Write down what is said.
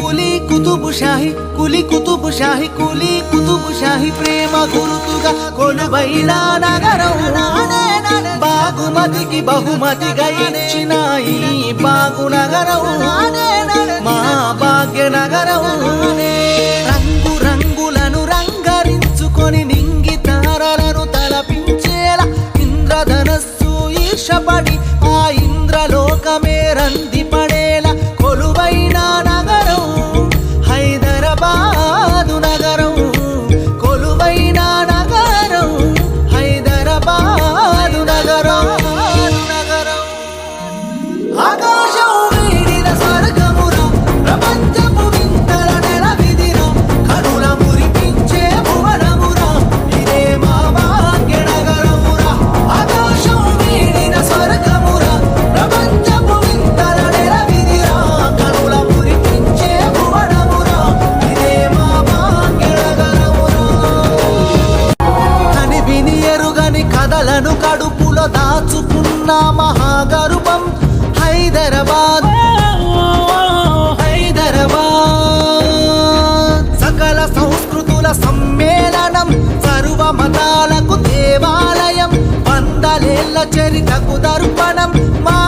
కులి కుతుబు షాహి కులి కుతుబు షాహి కులి కుతుబు షాహి ప్రేమ గురుతుగా కొలువైన నగరం. బాగుమతికి బహుమతిగా ఇచ్చిన ఈ బాగు నగరం. మా భాగ్య నగరం. ఎరుగని కథలను కడుపులో దాచుకున్న మహాగర్భం హైదరాబాద్. హైదరాబాద్. సకల సంస్కృతుల సమ్మేళనం సర్వ మతాలకు దేవాలయం. వందలేళ్ళ చరితకు దర్పణం మా